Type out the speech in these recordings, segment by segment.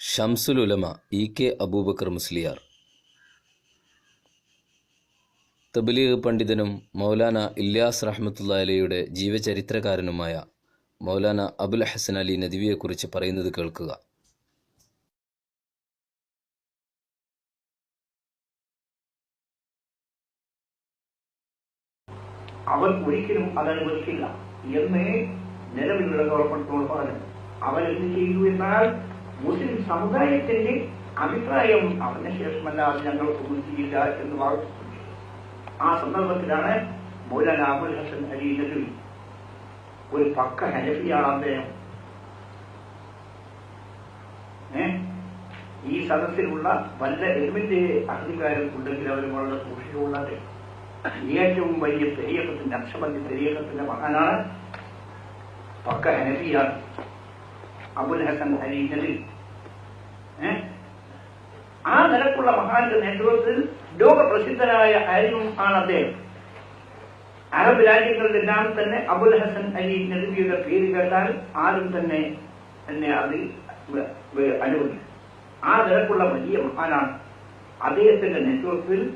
Shamsul Ulama E K Abubakar Musliyar. Tabligh പണ്ഡിതനും മൗലാന ഇല്യാസ് റഹ്മത്തുള്ള അലിയുടെ ജീവചരിത്രകാരനുമായ മൗലാന അബുൽ ഹസൻ അലി നദിവിയെക്കുറിച്ച് പറയുന്നത് കേൾക്കുക. അവൻ ഒരിക്കലും അതനുവദിക്കില്ല എന്നേ നിലവിലുള്ള ഗവൺമെന്റിനോട് പറഞ്ഞു അവൻ എന്ത് ചെയ്തു എന്നാൽ മുസ്ലിം സമുദായത്തിന്റെ അഭിപ്രായം അവന് ശേഷമല്ലാതെ ഞങ്ങൾ ചെയ്യില്ല എന്ന് പറഞ്ഞു ആ സന്ദർഭത്തിലാണ് മൗലാന അബുൽ ഹസൻ അലി നബി ഒരു പക്ക ഹനഫിയാണ് അദ്ദേഹം ഈ സദസ്സിലുള്ള വല്ല എരുമിന്റെ അഹങ്കാരം ഉണ്ടെങ്കിൽ അവർ വളരെ സൂക്ഷിച്ചുകൊള്ളത്. ഏറ്റവും വലിയ പെരിയക്കത്തിന്റെ അക്ഷമന്റെ പെരിയക്കത്തിന്റെ മഹാനാണ് പക്ക ഹനഫിയാണ് അബുൽ ഹസൻ അലി? ആ നിലക്കുള്ള മഹാന്റെ നേതൃത്വത്തിൽ ലോകപ്രസിദ്ധനായ ആരും ആണ് അദ്ദേഹം. അറബ് രാജ്യങ്ങളിലെല്ലാം തന്നെ അബുൽ ഹസൻ അലി നബിയുടെ പേര് കേട്ടാൽ ആരും തന്നെ എന്നെ അത് വ- വ- അനുവദിക്കും. ആ നിലക്കുള്ള വലിയ മഹാനാണ്. അദ്ദേഹത്തിന്റെ നേതൃത്വത്തിൽ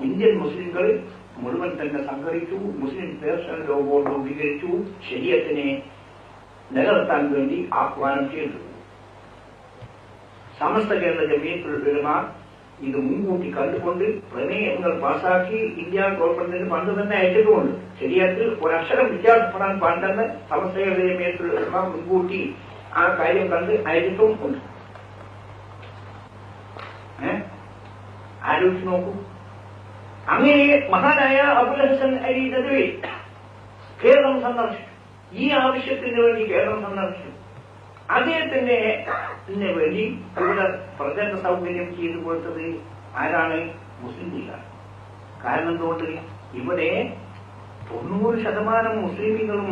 ഇന്ത്യൻ മുസ്ലിംകൾ മുഴുവൻ തന്നെ സംഘടിച്ചു മുസ്ലിം പേർസണൽ ലോകവും രൂപീകരിച്ചു ശരീരത്തിനെ നിലനിർത്താൻ വേണ്ടി ആഹ്വാനം ചെയ്തു. സമസ്ത കേരള ജമീയത്തുൽ ഉലമ ഇത് മുൻകൂട്ടി കണ്ടുകൊണ്ട് പ്രമേയങ്ങൾ പാസാക്കി ഇന്ത്യ ഗവൺമെന്റിന് പണ്ട് തന്നെ അയച്ചിട്ടുമുണ്ട് ശരീരത്തിൽ ഒരക്ഷരം വ്യത്യാസപ്പെടാൻ പാടില്ലെന്ന് സമസ്ത കേരള ജമീയത്തുൽ ഉലമ മുൻകൂട്ടി ആ കാര്യം കണ്ട് അയച്ചിട്ടും ഉണ്ട്. ആലോചിച്ച് നോക്കൂ. അങ്ങനെ മഹാനായ അബുൽ ഹസൻ അലി നദവി കേരളം സന്ദർശിച്ചു. ഈ ആവശ്യത്തിന് വേണ്ടി കേരളം സന്ദർശിച്ചു. അദ്ദേഹത്തിന്റെ ത്തിന് വേണ്ടി ഇവിടെ പ്രചരണ സൗകര്യം ചെയ്തു കൊടുത്തത് ആരാണ്? മുസ്ലിം ലീഗാണ്. കാരണം എന്തുകൊണ്ട്? ഇവിടെ തൊണ്ണൂറ് ശതമാനം മുസ്ലിമുകളും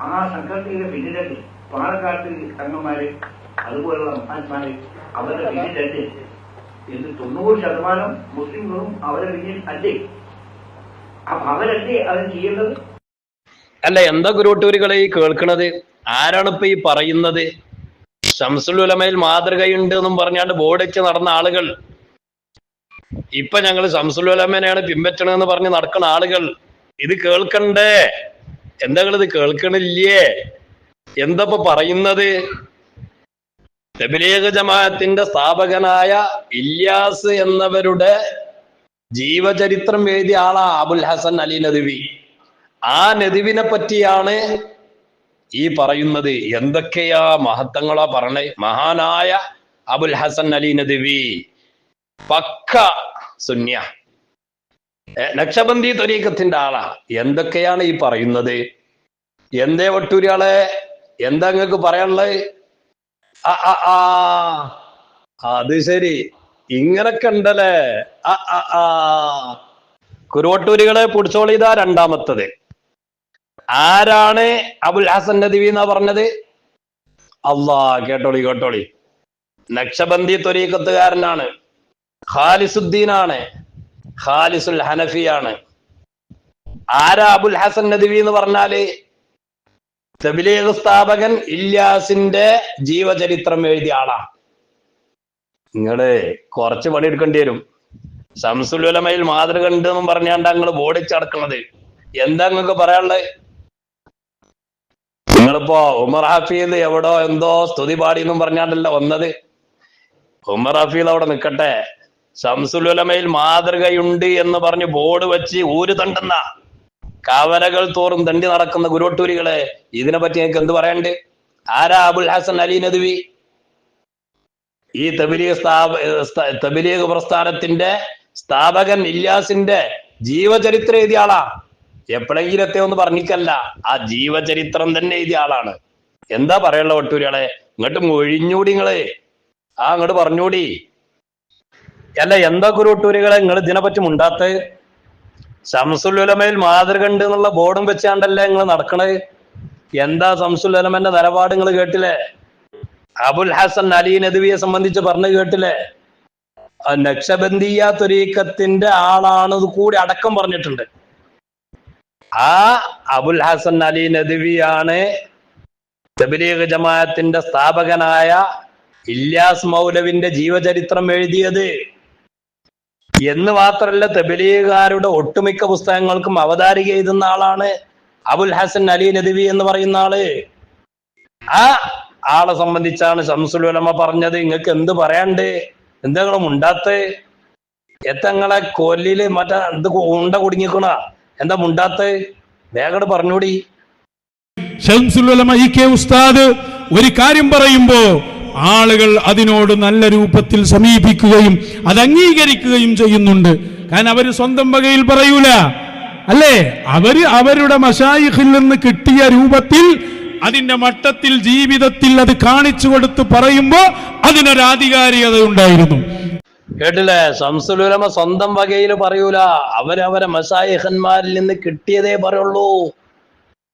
ആ സംഘടനയുടെ പിന്നിലുണ്ട് പാലക്കാട്ട് തങ്ങന്മാര് അതുപോലുള്ള മഹാന്മാര് അവരുടെ പിന്നിലുണ്ട് ഇത് തൊണ്ണൂറ് ശതമാനം മുസ്ലിങ്ങളും അവരുടെ പിന്നിൽ അല്ലേ? അപ്പൊ അവരല്ലേ അവർ ചെയ്യേണ്ടത്? അല്ല എന്താ ഗുരുവട്ടൂരുകളെ കേൾക്കുന്നത് ആരാണ് ഇപ്പൊ ഈ പറയുന്നത്? ഷംസുൽ ഉലമയിൽ മാതൃകയുണ്ട് എന്നും പറഞ്ഞാണ്ട് ബോർഡിച്ച് നടന്ന ആളുകൾ. ഇപ്പൊ ഞങ്ങൾ ഷംസുൽ ഉലമനെയാണ് പിൻപറ്റണമെന്ന് പറഞ്ഞ് നടക്കുന്ന ആളുകൾ. ഇത് കേൾക്കണ്ടേ? എന്താ ഇത് കേൾക്കണില്ലേ? എന്താ ഇപ്പൊ പറയുന്നത്? തബ്ലീഗ് ജമാഅത്തിന്റെ സ്ഥാപകനായ ഇല്യാസ് എന്നവരുടെ ജീവചരിത്രം എഴുതിയ ആളാ അബുൽ ഹസൻ അലി നദവി. ആ നദുവിനെ പറ്റിയാണ് ഈ പറയുന്നത് എന്തൊക്കെയാ മഹത്വങ്ങളാ പറഞ്ഞേ? മഹാനായ അബുൽ ഹസൻ അലി നദിവി. പക്ക സുന്യ. നക്ഷബന്ധി തൊരീക്കത്തിന്റെ ആളാ. എന്തൊക്കെയാണ് ഈ പറയുന്നത്? എന്തേ വട്ടൂരിയാളെ? എന്താ നിങ്ങൾക്ക് പറയാനുള്ളത്? ആ അത് ശരി. ഇങ്ങനൊക്കെ കണ്ടല്ലേ ആ ആ. കുരുവട്ടൂരികളെ പിടിച്ചോളിതാ രണ്ടാമത്തത്. ആരാണ് അബുൽ ഹസൻ നദിവി എന്നാ പറഞ്ഞത്? അള്ളാ കേട്ടോളി കേട്ടോളി. നക്ഷബന്ധി ത്വരീക്കത്തുകാരനാണ് ഖാലിസുദ്ദീനാണ്. ഖാലിസുൽ ഹനഫിയാണ്. ആരാ അബുൽ ഹസൻ നദിവി എന്ന് പറഞ്ഞാൽ? തബിലീഗ് സ്ഥാപകൻ ഇല്യാസിന്റെ ജീവചരിത്രം എഴുതിയ ആളാ. നിങ്ങൾ കുറച്ച് പണിയെടുക്കേണ്ടി വരും. ശംസുലുലമയിൽ മാതൃക ഉണ്ട് എന്നും പറഞ്ഞാണ്ടാ നിങ്ങൾ ബോഡിച്ചടക്കണത് എന്താ നിങ്ങൾക്ക് പറയാനുള്ളത്? നിങ്ങളിപ്പോ ഉമർ ഹഫീദ് എവിടോ എന്തോ സ്തുതി പാടി എന്നും പറഞ്ഞാണ്ടല്ല വന്നത്. ഉമർ ഹഫീദ് അവിടെ നിൽക്കട്ടെ ശംസുലുലമയിൽ മാതൃകയുണ്ട് എന്ന് പറഞ്ഞ് ബോർഡ് വെച്ച് ഊര് തണ്ടുന്ന കവലകൾ തോറും തണ്ടി നടക്കുന്ന ഗുരുവട്ടൂരികളെ ഇതിനെ പറ്റി നിങ്ങൾക്ക് എന്ത് പറയണ്ട് ആരാ അബുൽ ഹസൻ അലി നദ്വി? ഈ തബിലീഗ് സ്ഥാപ സ്ഥാ- തബിലീഗ് പ്രസ്ഥാനത്തിന്റെ സ്ഥാപകൻ ഇല്യാസിന്റെ ജീവചരിത്രം എഴുതിയ ആളാ. എപ്പോഴെങ്കിലത്തെ ഒന്ന് പറഞ്ഞിക്കല്ല. ആ ജീവചരിത്രം തന്നെ എഴുതിയ ആളാണ്. എന്താ പറയുള്ള ഒട്ടൂരികളെ ഇങ്ങോട്ട് മൊഴിഞ്ഞൂടി നിങ്ങൾ. ആ അങ്ങോട്ട് പറഞ്ഞൂടി. അല്ല എന്താ കുരുട്ടൂരികളെ നിങ്ങൾ ഇതിനെപ്പറ്റി മുണ്ടാത്ത? ശംസുലുലമയിൽ മാതൃക ഉണ്ട് എന്നുള്ള ബോർഡും വെച്ചാണ്ടല്ലേ നിങ്ങൾ നടക്കണത് എന്താ ശംസുലുലമന്റെ നിലപാട് നിങ്ങൾ കേട്ടില്ലേ? അബുൽ ഹസൻ അലി നദവിയെ സംബന്ധിച്ച് പറഞ്ഞു കേട്ടില്ലേ? നക്ഷബന്ധിയ തുരീക്കത്തിന്റെ ആളാണ് കൂടി അടക്കം പറഞ്ഞിട്ടുണ്ട്. ആ അബുൽ ഹസൻ അലി നദവിയാണ് തബലീഗ് ജമാഅത്തിന്റെ സ്ഥാപകനായ ഇല്യാസ് മൗലവിന്റെ ജീവചരിത്രം എഴുതിയത്. എന്ന് മാത്രമല്ല തബലീഗുകാരുടെ ഒട്ടുമിക്ക പുസ്തകങ്ങൾക്കും അവതാരിക എഴുതുന്ന ആളാണ് അബുൽ ഹസൻ അലി നദവി എന്ന് പറയുന്ന ആൾ. ആ ആളെ സംബന്ധിച്ചാണ് ശംസുൽ ഉലമ പറഞ്ഞത്. നിങ്ങൾക്ക് എന്ത് പറയാണ്ട് എന്തെങ്കിലും ഉണ്ടാത്ത? എത്തങ്ങളെ കൊല്ലിൽ മറ്റേ എന്ത് ഉണ്ട കുടുങ്ങിക്കണ. എന്താ മുണ്ടാത്ത? വേഗം പറഞ്ഞൂടി. കെ ഉസ്താദ് ഒരു കാര്യം പറയുമ്പോ ആളുകൾ അതിനോട് നല്ല രൂപത്തിൽ സമീപിക്കുകയും അത് അംഗീകരിക്കുകയും ചെയ്യുന്നുണ്ട്. കാരണം അവർ സ്വന്തം വകയിൽ പറയൂല. അല്ലേ? അവർ അവരുടെ മഷായിഖിൽ നിന്ന് കിട്ടിയ രൂപത്തിൽ അതിന്റെ മട്ടത്തിൽ ജീവിതത്തിൽ അത് കാണിച്ചു കൊടുത്ത് പറയുമ്പോ അതിനൊരാധികാരികത ഉണ്ടായിരുന്നു. കേട്ടില്ലേ? സംസുലുലമ സ്വന്തം വകയിൽ പറയൂല. അവരവരെ മസായിഹന്മാരിൽ നിന്ന് കിട്ടിയതേ പറയുള്ളൂ.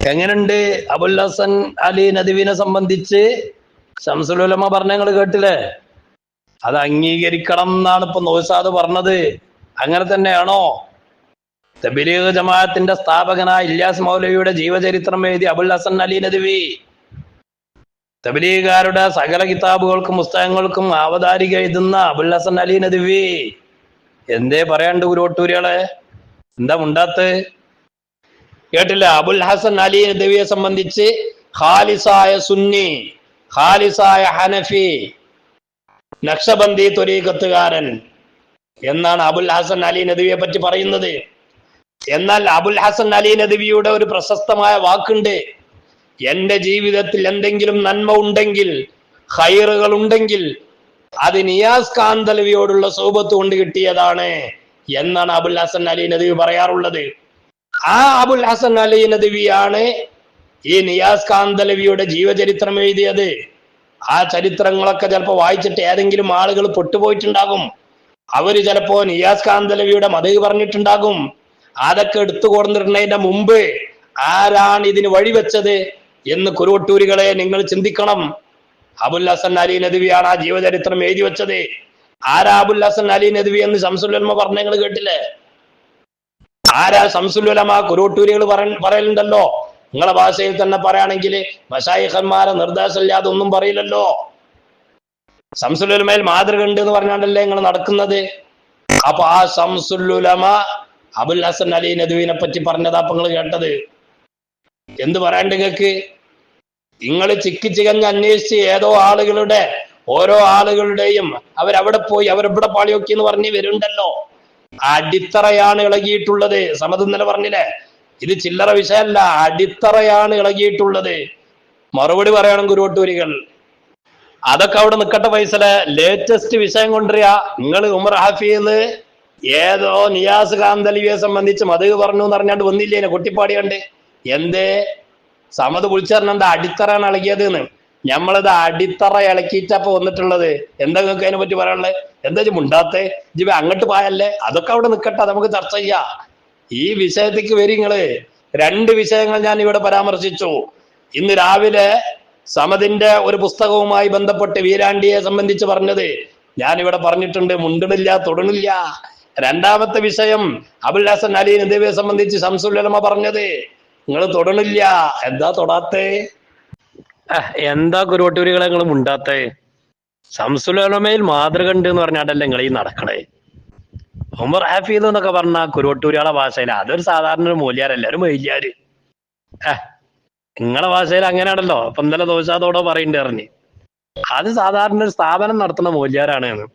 എങ്ങനുണ്ട്? അബുൽ ഹസൻ അലി നദീവിനെ സംബന്ധിച്ച് ശംസുലുലമ പറഞ്ഞ നിങ്ങൾ കേട്ടില്ലേ? അത് അംഗീകരിക്കണം എന്നാണ് ഇപ്പൊ നോസാദ് പറഞ്ഞത്. അങ്ങനെ തന്നെയാണോ? തബിലീഗ് ജമാഅത്തിന്റെ സ്ഥാപകനായ ഇല്യാസ് മൗലവിയുടെ ജീവചരിത്രം എഴുതി അബുൽ ഹസൻ അലി നദവി തബലീഗുകാരുടെ സകല കിതാബുകൾക്കും പുസ്തകങ്ങൾക്കും അവതാരിക എഴുതുന്ന അബുൽ ഹസൻ അലി നദിവി. എന്തേ പറയാണ്ട് ഉരുവട്ടൂരികളെ? എന്താ മുണ്ടാത്ത്? കേട്ടില്ല? അബുൽ ഹസൻ അലി നദവിയെ സംബന്ധിച്ച് ഖാലിസായ സുന്നി ഖാലിസായ ഹനഫി നക്ഷബന്ദി തൊലീകത്തുകാരൻ എന്നാണ് അബുൽ ഹസൻ അലി നദവിയെ പറ്റി പറയുന്നത്. എന്നാൽ അബുൽ ഹസൻ അലി നദിവിയുടെ ഒരു പ്രശസ്തമായ വാക്കുണ്ട്. എന്റെ ജീവിതത്തിൽ എന്തെങ്കിലും നന്മ ഉണ്ടെങ്കിൽ ഹൈറുകൾ ഉണ്ടെങ്കിൽ അത് നിയാസ് കാന്തലവിയോടുള്ള സൗബത്ത് കൊണ്ട് കിട്ടിയതാണ് എന്നാണ് അബുൽ ഹസൻ അലി നദവി പറയാറുള്ളത്. ആ അബുൽ ഹസൻ അലി നദവിയാണ് ഈ നിയാസ് കാന്തലവിയുടെ ജീവചരിത്രം എഴുതിയത്. ആ ചരിത്രങ്ങളൊക്കെ ചിലപ്പോൾ വായിച്ചിട്ട് ഏതെങ്കിലും ആളുകൾ പൊട്ടുപോയിട്ടുണ്ടാകും. അവർ ചിലപ്പോ നിയാസ് കാന്തലവിയുടെ മതവ് പറഞ്ഞിട്ടുണ്ടാകും. അതൊക്കെ എടുത്തു കൊടുത്തിട്ടുണ്ടതിന്റെ മുമ്പ് ആരാണ് ഇതിന് വഴിവെച്ചത്? എന്ന് കുരുവട്ടൂരികളെ നിങ്ങൾ ചിന്തിക്കണം. അബുൽ ഹസൻ അലി നദവിയാണ് ആ ജീവചരിത്രം എഴുതി വെച്ചത്. ആരാ അബുൽ ഹസൻ അലി നദവി എന്ന് ശംസുല്ലമ പറഞ്ഞ നിങ്ങൾ കേട്ടില്ലേ? ആരാ ശംസുല്ലമ കുരുവട്ടൂരികൾ പറയലുണ്ടല്ലോ? നിങ്ങളെ ഭാഷയിൽ തന്നെ പറയുകയാണെങ്കിൽ മഷായിഖന്മാരെ നിർദ്ദേശമില്ലാതെ ഒന്നും പറയില്ലല്ലോ. ശംസുലുലമയിൽ മാതൃക ഉണ്ട് എന്ന് പറഞ്ഞാണ്ടല്ലേ നിങ്ങൾ നടക്കുന്നത്? അപ്പൊ ആ ശംസുലുലമ അബുൽ ഹസൻ അലി നദുവിനെ പറ്റി പറഞ്ഞതാ അപ്പൊ നിങ്ങൾ കേട്ടത്. എന്ത് പറയാണ്ട് നിങ്ങൾക്ക്? നിങ്ങൾ ചിക്കി ചികഞ്ഞ് അന്വേഷിച്ച് ഏതോ ആളുകളുടെ ഓരോ ആളുകളുടെയും അവരവിടെ പോയി അവരെവിടെ പാളിയൊക്കെ എന്ന് പറഞ്ഞ് വരുന്നുണ്ടല്ലോ. അടിത്തറയാണ് ഇളകിയിട്ടുള്ളത്. സമത് ഇന്നലെ പറഞ്ഞില്ലേ? ഇത് ചില്ലറ വിഷയമല്ല അടിത്തറയാണ് ഇളകിയിട്ടുള്ളത്. മറുപടി പറയണം ഗുരുവട്ടൂരികൾ. അതൊക്കെ അവിടെ നിക്കട്ടെ പൈസലെ ലേറ്റസ്റ്റ് വിഷയം കൊണ്ടുവരിക. നിങ്ങൾ ഉമർ ഹാഫിന്ന് ഏതോ നിയാസ് കാന്തലിവിയെ സംബന്ധിച്ച് മതക് പറഞ്ഞു എന്ന് പറഞ്ഞാണ്ട് വന്നില്ലേനെ കൊട്ടിപ്പാടി കണ്ട്. എന്തേ? സമത് വിളിച്ചറിഞ്ഞ അടിത്തറയാണ് ഇളകിയത് എന്ന് ഞമ്മളത് അടിത്തറ ഇളക്കിയിട്ടപ്പോ വന്നിട്ടുള്ളത്. എന്താ നിങ്ങൾക്ക് അതിനെ പറ്റി പറയാനുള്ളത്? എന്താ മുണ്ടാത്തെ? ജീവി അങ്ങോട്ട് പോയല്ലേ? അതൊക്കെ അവിടെ നിക്കട്ടെ അത് നമുക്ക് ചർച്ച ചെയ്യാം. ഈ വിഷയത്തേക്ക് വരി നിങ്ങൾ. രണ്ട് വിഷയങ്ങൾ ഞാൻ ഇവിടെ പരാമർശിച്ചു. ഇന്ന് രാവിലെ സമതിന്റെ ഒരു പുസ്തകവുമായി ബന്ധപ്പെട്ട് വീരാണ്ടിയെ സംബന്ധിച്ച് പറഞ്ഞത് ഞാൻ ഇവിടെ പറഞ്ഞിട്ടുണ്ട്. മുണ്ടിടില്ല തൊടണില്ല രണ്ടാമത്തെ വിഷയം അബുൽ ഹസൻ അലി എന്നിവയെ സംബന്ധിച്ച് ശംസുല്ലമ പറഞ്ഞത്. നിങ്ങൾ തൊടണില്ല. എന്താ തൊടാത്തേ? എന്താ കുരുവട്ടൂരികളെ നിങ്ങൾ മുണ്ടാത്തേ? ശംസുലമയിൽ മാതൃക ഉണ്ട് എന്ന് പറഞ്ഞാണ്ടല്ലേ നിങ്ങൾ ഈ നടക്കണേ. ഉമർ ഹാഫീദ് എന്നൊക്കെ പറഞ്ഞ കുരുവട്ടൂരികളെ ഭാഷയിൽ അതൊരു സാധാരണ ഒരു മൂല്യാരല്ല ഒരു മൈല്യാര് ഏഹ് നിങ്ങളെ ഭാഷയിൽ അങ്ങനെയാണല്ലോ. അപ്പൊ ഇന്നലെ ദോശാതോടെ പറയണ്ടേ അറിഞ്ഞ് അത് സാധാരണ ഒരു സ്ഥാപനം നടത്തുന്ന മൂല്യാരാണ് എന്ന്.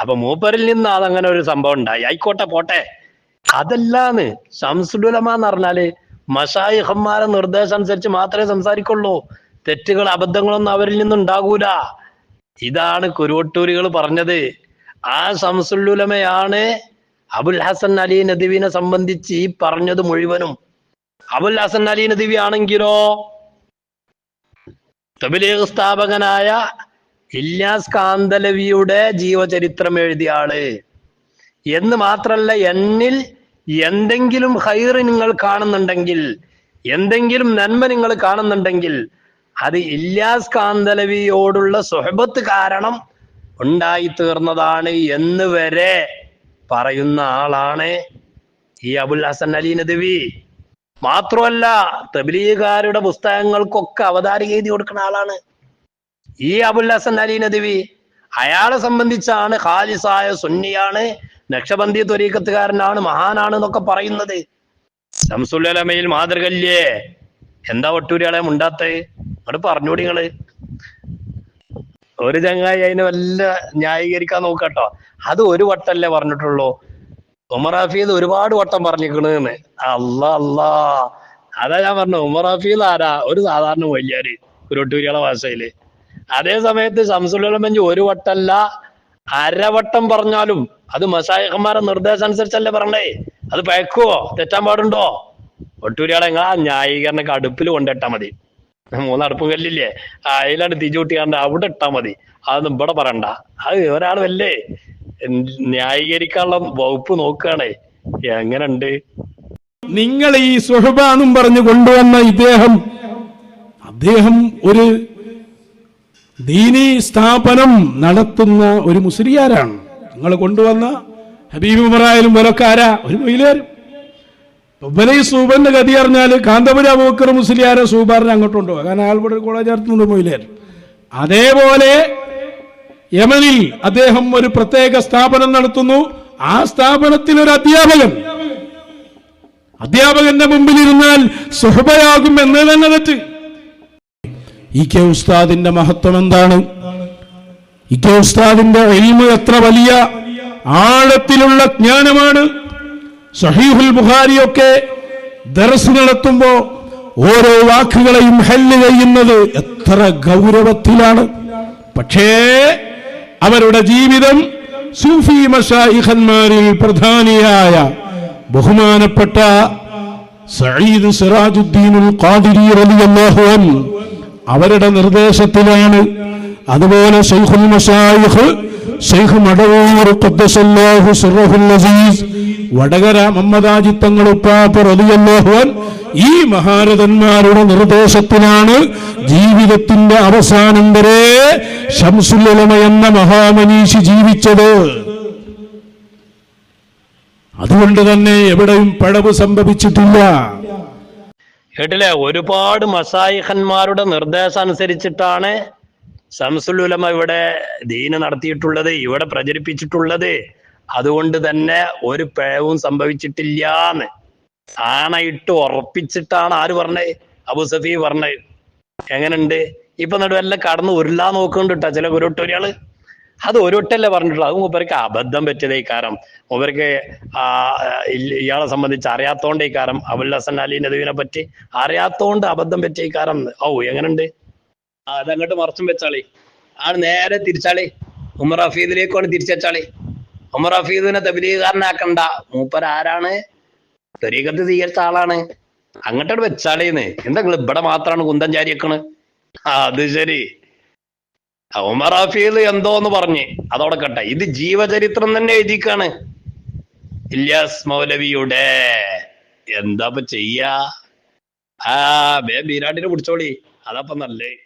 അപ്പൊ മൂപ്പരിൽ നിന്ന് അതങ്ങനെ ഒരു സംഭവം ഉണ്ടായി. ആയിക്കോട്ടെ പോട്ടെ. അതല്ലാന്ന് ശംസുലുലമ എന്ന് പറഞ്ഞാൽ മഷായിഹന്മാരെ നിർദ്ദേശം അനുസരിച്ച് മാത്രമേ സംസാരിക്കുള്ളൂ. തെറ്റുകൾ അബദ്ധങ്ങളൊന്നും അവരിൽ നിന്ന് ഉണ്ടാകൂല ഇതാണ് കുരുവട്ടൂരികൾ പറഞ്ഞത്. ആ സംസുല്ലുലമയാണ് അബുൽ ഹസൻ അലി നദീവിനെ സംബന്ധിച്ച് ഈ പറഞ്ഞത് മുഴുവനും. അബുൽ ഹസൻ അലി നദീവി ആണെങ്കിലോ? തബിലീഗ് സ്ഥാപകനായ ഇല്ലാസ് കാന്തലവിയുടെ ജീവചരിത്രം എഴുതിയ ആൾ. എന്ന് മാത്രല്ല എന്നിൽ എന്തെങ്കിലും ഹൈറ് നിങ്ങൾ കാണുന്നുണ്ടെങ്കിൽ എന്തെങ്കിലും നന്മ നിങ്ങൾ കാണുന്നുണ്ടെങ്കിൽ അത് ഇല്ലാസ് കാന്തലവിയോടുള്ള സുഹബത്ത് കാരണം ഉണ്ടായി തീർന്നതാണ് എന്ന് വരെ പറയുന്ന ആളാണ് ഈ അബുൽ ഹസൻ അലി നദവി. മാത്രമല്ല തബിലീകാരുടെ പുസ്തകങ്ങൾക്കൊക്കെ അവതാരിക എഴുതി കൊടുക്കുന്ന ആളാണ്. ഈ അബുൽ ഹസൻ അലി നദവി അയാളെ സംബന്ധിച്ചാണ് ഖാലിസായ സുന്നിയാണ് നക്ഷബന്ദി ത്വരീക്കത്തുകാരനാണ് മഹാനാണ് എന്നൊക്കെ പറയുന്നത്. ശംസുലമയിൽ മാതൃകല്ലേ എന്താ ഒട്ടൂരിയാളെ മുണ്ടാത്തെ അവിടെ പറഞ്ഞൂടി നിങ്ങൾ ഒരു ചങ്ങായി അതിനെ വല്ല ന്യായീകരിക്കാൻ നോക്കട്ടോ. അത് ഒരു വട്ടല്ലേ പറഞ്ഞിട്ടുള്ളൂ. ഉമറാഫീദ് ഒരുപാട് വട്ടം പറഞ്ഞിക്കണെന്ന് അല്ല അല്ലാ അതാ ഞാൻ പറഞ്ഞു ഉമറാഫീദ് ആരാ? ഒരു സാധാരണ വലിയാര്. കുരുട്ടൂരികളെ ഭാഷയിൽ അതേ സമയത്ത് ശംസുല്ലമഞ്ചി ഒരു വട്ടല്ല അരവട്ടം പറഞ്ഞാലും അത് മസായഹന്മാരെ നിർദ്ദേശം അനുസരിച്ചല്ലേ പറഞ്ഞേ അത് പയക്കുവോ? തെറ്റാൻ പാടുണ്ടോ? ഒട്ടൂരിയാളെ ആ ന്യായീകരണക്ക് അടുപ്പിൽ കൊണ്ടിട്ടാ മതി. മൂന്നടുപ്പും കല്ലില്ലേ? അതിലാണ് തിരിച്ചുകൂട്ടിയാണ്ട് അവിടെ ഇട്ടാ മതി. അതൊന്നും ഇവിടെ പറയണ്ട. അത് ഒരാൾ വല്ലേ? ന്യായീകരിക്കാനുള്ള വകുപ്പ് നോക്കുകയാണേ. എങ്ങനുണ്ട് നിങ്ങൾ ഈ സുഹബാനും പറഞ്ഞു കൊണ്ടുവന്ന ഇദ്ദേഹം അദ്ദേഹം ഒരു ദീനി സ്ഥാപനം നടത്തുന്ന ഒരു മുസ്ലിയാരാണ്. നിങ്ങൾ കൊണ്ടുവന്ന ഹബീബ് ഇവരൊക്കെ ആരാ? ഒരു മൊയിലാരും ഇവരെ ഈ സൂബന്റെ ഗതി അറിഞ്ഞാൽ കാന്തപുര അബൂക്കർ മുസ്ലിയാരെ സൂബാറിനെ അങ്ങോട്ട് കൊണ്ടുപോകാം. കാരണം ആൽബർട്ട് കോളേജ് നടത്തുന്നുണ്ട് മൊയിലേർ അതേപോലെ യമനിൽ അദ്ദേഹം ഒരു പ്രത്യേക സ്ഥാപനം നടത്തുന്നു. ആ സ്ഥാപനത്തിൽ ഒരു അധ്യാപകൻ. അധ്യാപകന്റെ മുമ്പിൽ ഇരുന്നാൽ സുഹബയാകും എന്ന് തന്നെ തെറ്റ്. ഇ കെ ഉസ്താദിന്റെ മഹത്വം എന്താണ്? ഇ കെ ഉസ്താദിന്റെ എൽമ് എത്ര വലിയ ആഴത്തിലുള്ള ജ്ഞാനമാണ്? സഹീഹുൽ ബുഖാരിയൊക്കെ ദർസ് നടത്തുമ്പോ ഓരോ വാക്കുകളെയും ഹെല്ല് ചെയ്യുന്നത് എത്ര ഗൗരവത്തിലാണ്. പക്ഷേ അവരുടെ ജീവിതം സൂഫി മഷായിഖന്മാരിൽ പ്രധാനിയായ ബഹുമാനപ്പെട്ട സഈദ് സിറാജുദ്ദീനുൽ ഖാദിരി റളിയല്ലാഹു അൻഹു അവരുടെ നിർദ്ദേശത്തിലാണ്. അതുപോലെ ശൈഖുൽ മശായിഖ് ശൈഖ് മടവൂർ ഖുദ്ദസല്ലാഹു സിറഹുൽ അസീസ് വടകര മമ്മദാജി തങ്ങൾ ഉപ്പാപ്പ റളിയല്ലാഹു ഈ മഹാരഥന്മാരുടെ നിർദ്ദേശത്തിലാണ് ജീവിതത്തിന്റെ അവസാനം വരെ ഷംസുലമ എന്ന മഹാമനീഷി ജീവിച്ചത്. അതുകൊണ്ട് തന്നെ എവിടെയും പഴവ് സംഭവിച്ചിട്ടില്ല. കേട്ടില്ലേ? ഒരുപാട് മസായിഹന്മാരുടെ നിർദ്ദേശം അനുസരിച്ചിട്ടാണ് സംസുലുലമ ഇവിടെ ദീന നടത്തിയിട്ടുള്ളത് ഇവിടെ പ്രചരിപ്പിച്ചിട്ടുള്ളത്. അതുകൊണ്ട് തന്നെ ഒരു പിഴവും സംഭവിച്ചിട്ടില്ലാന്ന്. ആണയിട്ട് ഉറപ്പിച്ചിട്ടാണ് ആര് പറഞ്ഞത് അബു സഫി പറഞ്ഞത് എങ്ങനെയുണ്ട് ഇപ്പൊ നടുവെല്ലാം കടന്ന് ഉരുളാ നോക്കുന്നുണ്ട് കേട്ടോ ചില ഒരുട്ടൊരാൾ അത് ഒരൊട്ടല്ലേ പറഞ്ഞിട്ടുള്ളൂ. അത് മൂപ്പർക്ക് അബദ്ധം പറ്റിയതേ കാരം മൂപ്പർക്ക് ആ ഇയാളെ സംബന്ധിച്ച് അറിയാത്തോണ്ടേ കാരം അബുൽ ഹസൻ അലി നദുവിനെ പറ്റി അറിയാത്തോണ്ട് അബദ്ധം പറ്റിയ കാരം ഓ എങ്ങനുണ്ട്? ആ അതങ്ങോട്ട് മറച്ചും വെച്ചാളി. ആണ് നേരെ തിരിച്ചാളി. ഉമർ ഹഫീദിലേക്കാണ് തിരിച്ചാളി ഉമർ ഹഫീദിനെ തബലീകാരനാക്കണ്ട മൂപ്പർ ആരാണ്? ത്വരീകത്ത് സ്വീകരിച്ച ആളാണ്. അങ്ങോട്ടോട് വെച്ചാളേന്ന്. എന്താ നിങ്ങൾ ഇവിടെ മാത്രമാണ് കുന്തം ചാരിയേക്കണ്? അത് ശരി. ഉമർ ഹഫീദ് എന്തോന്ന് പറഞ്ഞ്. അതോടെ കട്ടെ. ഇത് ജീവചരിത്രം തന്നെ എഴുതിക്കാണ്. ഇല്യാസ് മൗലവിയുടെ. എന്താപ്പ ചെയ്യാ? ആ ബേ ബീരാട്ടിനെ പിടിച്ചോളി. അതപ്പം നല്ലേ.